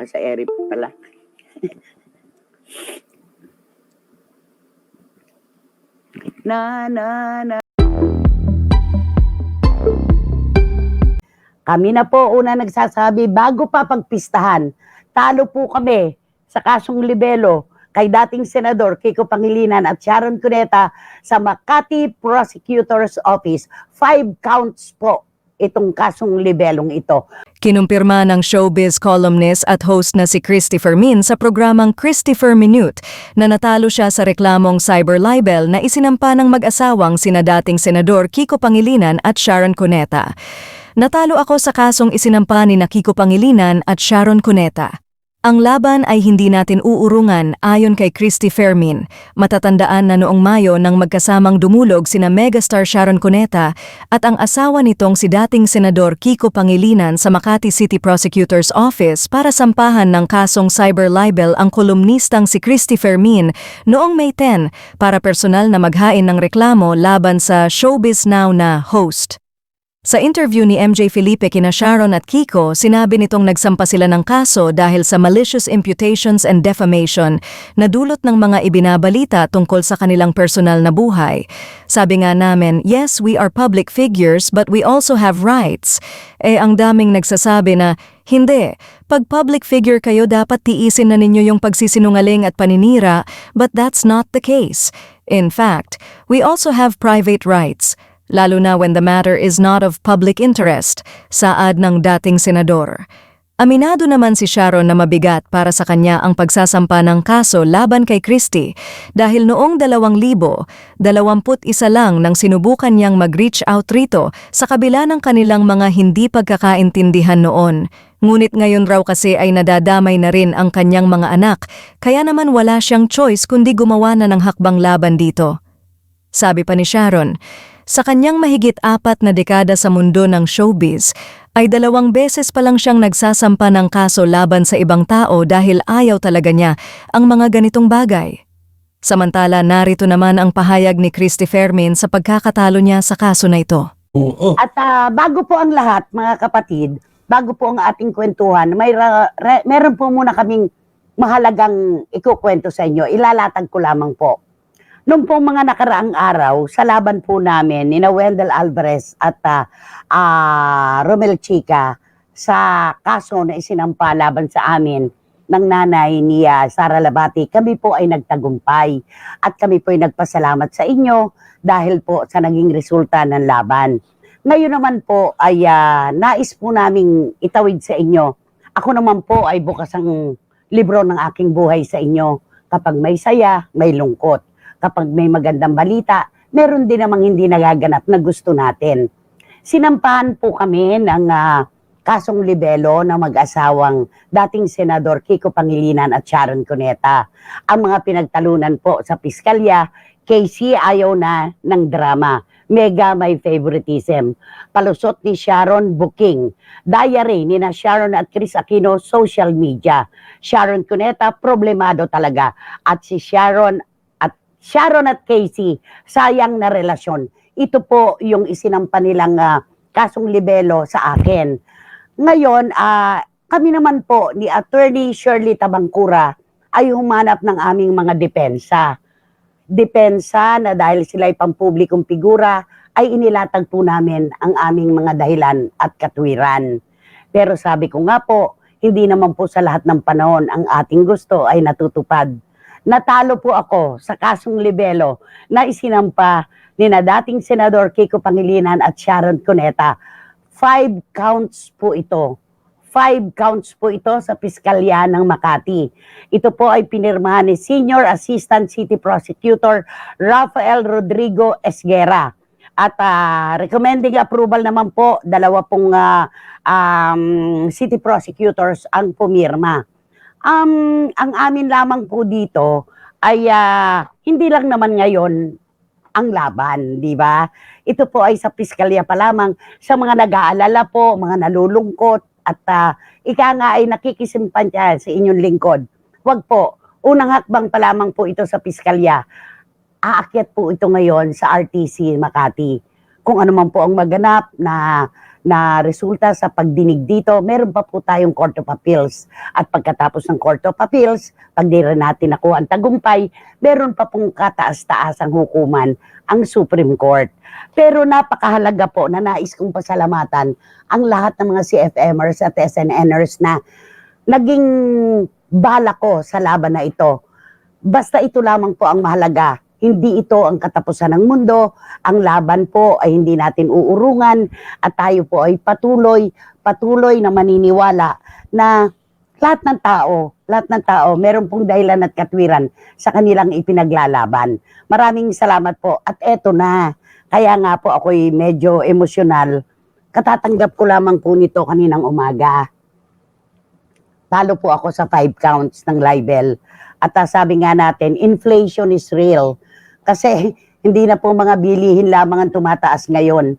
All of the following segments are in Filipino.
Ah, sa ere pala. na, na, na. Kami na po una nagsasabi, bago pa pagpistahan, talo po kami sa kasong libelo kay dating Senador Kiko Pangilinan at Sharon Cuneta sa Makati Prosecutor's Office. Five counts po itong kasong libelong ito. Kinumpirma ng showbiz columnist at host na si Christopher Min sa programang Christopher Minute na natalo siya sa reklamong cyber libel na isinampa ng mag-asawang sina dating Senador Kiko Pangilinan at Sharon Cuneta. Natalo ako sa kasong isinampa ni na Kiko Pangilinan at Sharon Cuneta. Ang laban ay hindi natin uurungan ayon kay Christy Fermin. Matatandaan na noong Mayo nang magkasamang dumulog sina megastar Sharon Cuneta at ang asawa nitong si dating Senador Kiko Pangilinan sa Makati City Prosecutor's Office para sampahan ng kasong cyber libel ang kolumnistang si Christy Fermin noong May 10 para personal na maghain ng reklamo laban sa Showbiz Now na host. Sa interview ni MJ Felipe kina Sharon at Kiko, sinabi nitong nagsampa sila ng kaso dahil sa malicious imputations and defamation na dulot ng mga ibinabalita tungkol sa kanilang personal na buhay. Sabi nga namin, yes, we are public figures but we also have rights. Eh ang daming nagsasabi na, hindi, pag public figure kayo dapat tiisin na ninyo yung pagsisinungaling at paninira, but that's not the case. In fact, we also have private rights lalo na when the matter is not of public interest, saad ng dating senador. Aminado naman si Sharon na mabigat para sa kanya ang pagsasampa ng kaso laban kay Christie dahil noong 2000, 21 lang nang sinubukan niyang mag-reach out rito sa kabila ng kanilang mga hindi pagkakaintindihan noon. Ngunit ngayon raw kasi ay nadadamay na rin ang kanyang mga anak, kaya naman wala siyang choice kundi gumawa na ng hakbang laban dito. Sabi pa ni Sharon, sa kanyang mahigit apat na dekada sa mundo ng showbiz, ay dalawang beses pa lang siyang nagsasampa ng kaso laban sa ibang tao dahil ayaw talaga niya ang mga ganitong bagay. Samantala narito naman ang pahayag ni Christy Fermin sa pagkakatalo niya sa kaso na ito. Oo. At ah, bago po ang lahat, mga kapatid, bago po ang ating kwentuhan, may ra- re- meron po muna kaming mahalagang ikukwento sa inyo. Ilalatag ko lamang po. Noong po mga nakaraang araw, sa laban po namin ni Wendell Alvarez at ah, ah, Romel Chica sa kaso na isinampa laban sa amin ng nanay ni ah, Sara Labati, kami po ay nagtagumpay at kami po ay nagpasalamat sa inyo dahil po sa naging resulta ng laban. Ngayon naman po ay ah, nais po naming itawid sa inyo. Ako naman po ay bukas ang libro ng aking buhay sa inyo. Kapag may saya, may lungkot. Kapag may magandang balita, meron din namang hindi nagaganap na gusto natin. Sinampahan po kami ng ah, kasong libelo ng mag-asawang dating Senador Kiko Pangilinan at Sharon Cuneta. Ang mga pinagtalunan po sa piskalya, Casey ayaw na ng drama. Mega may favoritism. Palusot ni Sharon booking. Diary ni na Sharon at Chris Aquino social media. Sharon Cuneta problemado talaga. At si Sharon Sharon at Casey sayang na relasyon. Ito po yung isinampa nilang ah, kasong libelo sa akin. Ngayon, ah, kami naman po ni Attorney Shirley Tabangkura ay humanap ng aming mga depensa. Depensa na dahil sila ay pampublikong figura, ay inilatag po namin ang aming mga dahilan at katwiran. Pero sabi ko nga po, hindi naman po sa lahat ng panahon ang ating gusto ay natutupad. Natalo po ako sa kasong libelo na isinampa ni na dating Senador Kiko Pangilinan at Sharon Cuneta. Five counts po ito. Five counts po ito sa Piskalya ng Makati. Ito po ay pinirmahan ni Senior Assistant City Prosecutor Rafael Rodrigo Esguera. At ah, recommending approval naman po, dalawa pong ah, um, city prosecutors ang pumirma. Um, ang amin lamang po dito ay ah, hindi lang naman ngayon ang laban, di ba? Ito po ay sa piskalya pa lamang sa mga nag-aalala po, mga nalulungkot at ah, ika nga ay nakikisimpanya sa inyong lingkod. Huwag po, unang hakbang pa lamang po ito sa piskalya. Aakyat po ito ngayon sa RTC Makati. Kung ano man po ang maganap na na resulta sa pagdinig dito, meron pa po tayong Court of Appeals. At pagkatapos ng Court of Appeals, pag di rin natin nakuha ang tagumpay, meron pa pong kataas-taasang hukuman ang Supreme Court. Pero napakahalaga po na nais kong pasalamatan ang lahat ng mga CFMers at SNNers na naging bala ko sa laban na ito. Basta ito lamang po ang mahalaga. Hindi ito ang katapusan ng mundo. Ang laban po ay hindi natin uurungan at tayo po ay patuloy, patuloy na maniniwala na lahat ng tao, lahat ng tao, meron pong dahilan at katwiran sa kanilang ipinaglalaban. Maraming salamat po. At eto na, kaya nga po ako'y medyo emosyonal. Katatanggap ko lamang po nito kaninang umaga. Talo po ako sa five counts ng libel. At ah, sabi nga natin, inflation is real. Kasi hindi na po mga bilihin lamang ang tumataas ngayon.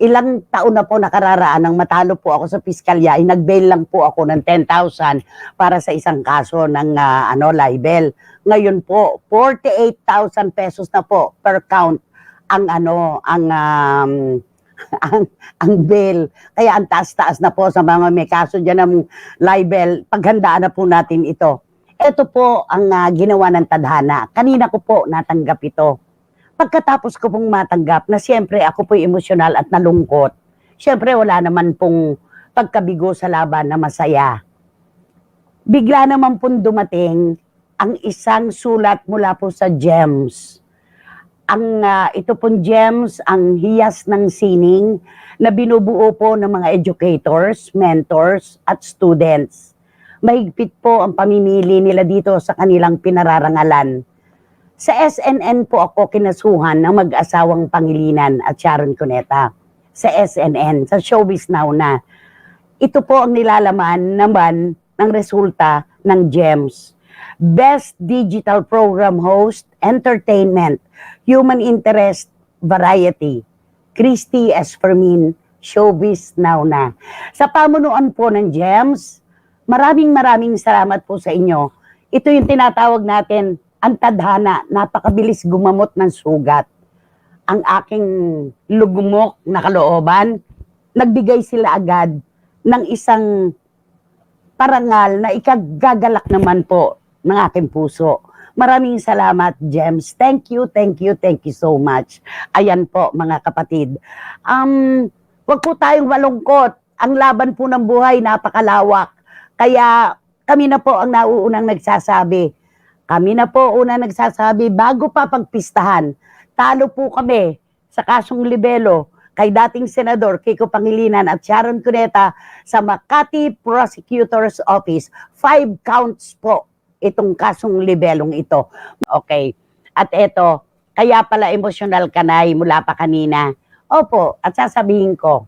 Ilang taon na po nakararaan nang matalo po ako sa piskalya, ay nag-bail lang po ako ng 10,000 para sa isang kaso ng ah, ano libel. Ngayon po, 48,000 pesos na po per count ang ano, ang um, ang, ang bail. Kaya ang taas-taas na po sa mga may kaso dyan ng libel. Paghandaan na po natin ito. Ito po ang ah, ginawa ng tadhana. Kanina ko po natanggap ito. Pagkatapos ko pong matanggap na siyempre ako po'y emosyonal at nalungkot. Siyempre wala naman pong pagkabigo sa laban na masaya. Bigla naman pong dumating ang isang sulat mula po sa GEMS. Ang ah, ito pong GEMS, ang hiyas ng sining na binubuo po ng mga educators, mentors at students mahigpit po ang pamimili nila dito sa kanilang pinararangalan. Sa SNN po ako kinasuhan ng mag-asawang Pangilinan at Sharon Cuneta. Sa SNN, sa Showbiz Now na. Ito po ang nilalaman naman ng resulta ng GEMS. Best Digital Program Host, Entertainment, Human Interest, Variety. Christy S. Fermin, Showbiz Now na. Sa pamunuan po ng GEMS, maraming maraming salamat po sa inyo. Ito yung tinatawag natin ang tadhana, napakabilis gumamot ng sugat. Ang aking lugmok na kalooban, nagbigay sila agad ng isang parangal na ikagagalak naman po ng aking puso. Maraming salamat, Gems. Thank you, thank you, thank you so much. Ayan po, mga kapatid. Um, wag po tayong malungkot. Ang laban po ng buhay, napakalawak. Kaya kami na po ang nauunang nagsasabi. Kami na po unang nagsasabi bago pa pagpistahan. Talo po kami sa kasong libelo kay dating Senador Kiko Pangilinan at Sharon Cuneta sa Makati Prosecutor's Office. Five counts po itong kasong libelong ito. Okay. At eto, kaya pala emosyonal ka na mula pa kanina. Opo, at sasabihin ko,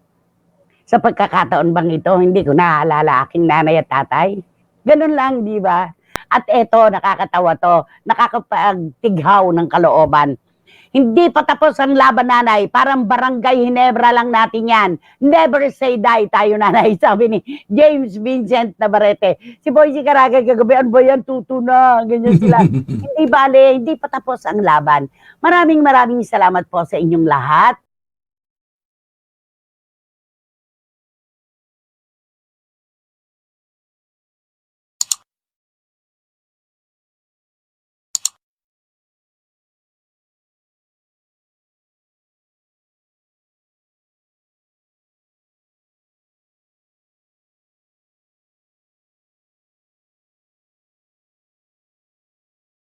sa pagkakataon bang ito, hindi ko naaalala aking nanay at tatay. Ganun lang, di ba? At eto, nakakatawa to, nakakapagtighaw ng kalooban. Hindi pa tapos ang laban nanay, parang barangay Hinebra lang natin yan. Never say die tayo nanay, sabi ni James Vincent Navarrete. Si Boyce Caraga kagabi, ano ba yan, tuto na, ganyan sila. hindi bale, hindi pa tapos ang laban. Maraming maraming salamat po sa inyong lahat.